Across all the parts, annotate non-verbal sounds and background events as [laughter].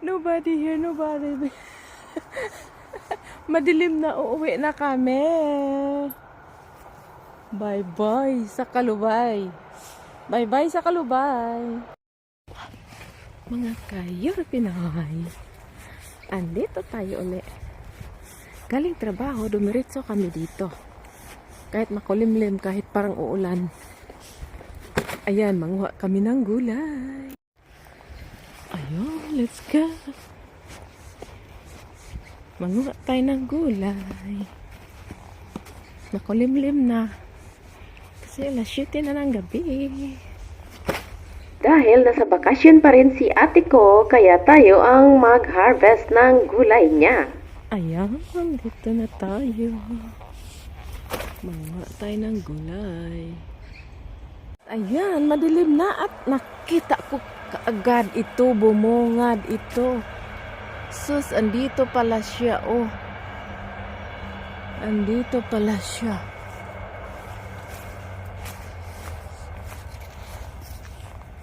Nobody here, nobody. Madilim na, uuwi na kami. Bye-bye sa Kalubay. Bye-bye sa Kalubay. Mga kayor Pinoy. Andito tayo uli. Galing trabaho, dumiritso kami dito. Kahit makulimlim, kahit parang uulan. Ayan, manguha kami ng gulay. Ayun, let's go. Manguha tayo ng gulay. Makulimlim na. Kasi alas 7 na ng gabi. Dahil nasa bakasyon pa rin si ate ko, kaya tayo ang mag-harvest ng gulay niya. Ayan, dito na tayo. Manguha tayo ng gulay. Ayan, madilim na at nakita ko kaagad ito, bumungad ito. Sus, andito pala siya, oh. Andito pala siya.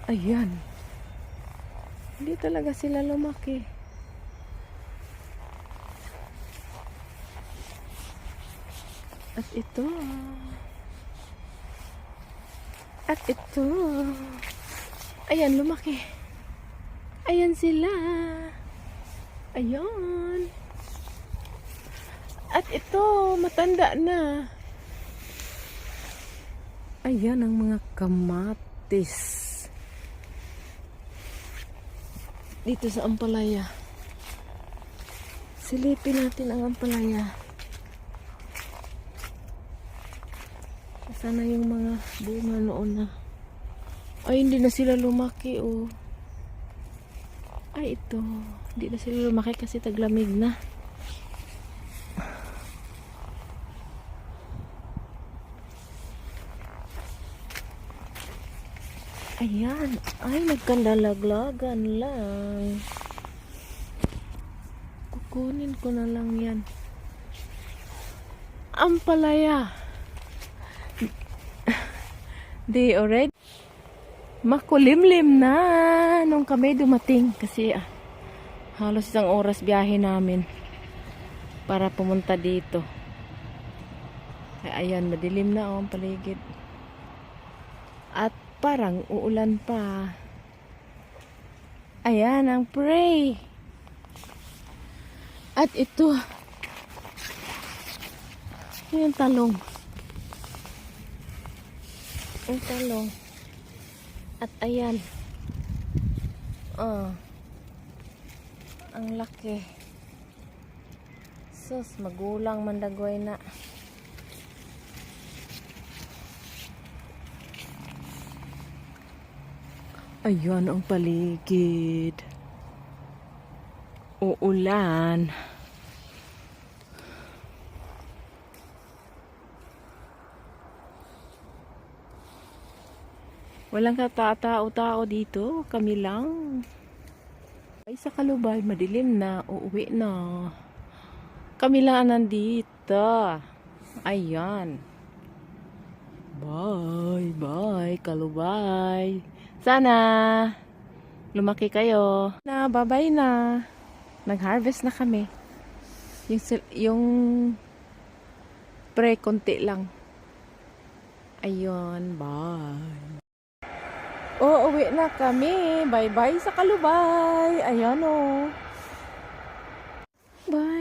Ayan. Hindi talaga sila lumaki. At ito. At ito. Ayan, lumaki. Ayan sila. Ayan. At ito, matanda na. Ayan ang mga kamatis. Dito sa Ampalaya. Silipin natin ang Ampalaya. Sana yung mga bunga noon na. Ay, hindi na sila lumaki, oh. Ay, ito. Hindi na sila lumaki kasi taglamig na. Ayan. Ay, nagkandalaglagan lang. Kukunin ko na lang yan. Ampalaya. [laughs] Di already. Makulimlim na nung kami dumating kasi ah, halos isang oras biyahe namin para pumunta dito. Ay, ayan, madilim na oh, ang paligid. At parang uulan pa. Ayan ang pray. At ito, yung talong. Yung talong. At ayan. Oh. Ang laki. Sus, magulang mandagway na. Ayan ang paligid. Uulan. Walang katao-tao dito. Kami lang. Ay, sa Kalubay, madilim na. Uuwi na. Kami lang nandito. Ayan. Bye, bye, Kalubay. Sana lumaki kayo. Na, bye-bye na. Nag-harvest na kami. Yung, yung pre, konti lang. Ayun, bye. Oo, uwi na kami. Bye-bye sa Kalubay. Ayan o. Bye.